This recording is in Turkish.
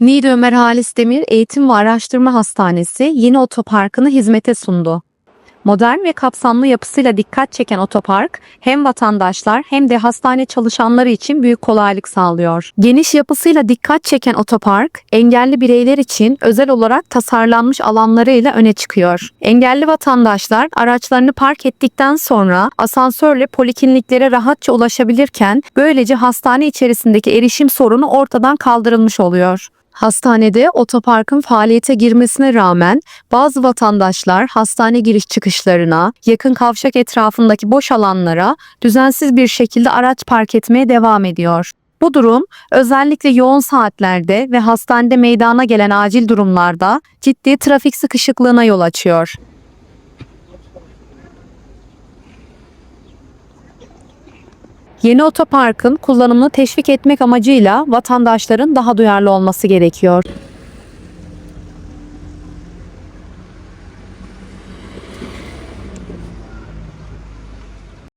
Niğde Ömer Halis Demir Eğitim ve Araştırma Hastanesi yeni otoparkını hizmete sundu. Modern ve kapsamlı yapısıyla dikkat çeken otopark hem vatandaşlar hem de hastane çalışanları için büyük kolaylık sağlıyor. Geniş yapısıyla dikkat çeken otopark, engelli bireyler için özel olarak tasarlanmış alanlarıyla öne çıkıyor. Engelli vatandaşlar araçlarını park ettikten sonra asansörle polikliniklere rahatça ulaşabilirken böylece hastane içerisindeki erişim sorunu ortadan kaldırılmış oluyor. Hastanede otoparkın faaliyete girmesine rağmen bazı vatandaşlar hastane giriş çıkışlarına, yakın kavşak etrafındaki boş alanlara düzensiz bir şekilde araç park etmeye devam ediyor. Bu durum özellikle yoğun saatlerde ve hastanede meydana gelen acil durumlarda ciddi trafik sıkışıklığına yol açıyor. Yeni otoparkın kullanımını teşvik etmek amacıyla vatandaşların daha duyarlı olması gerekiyor.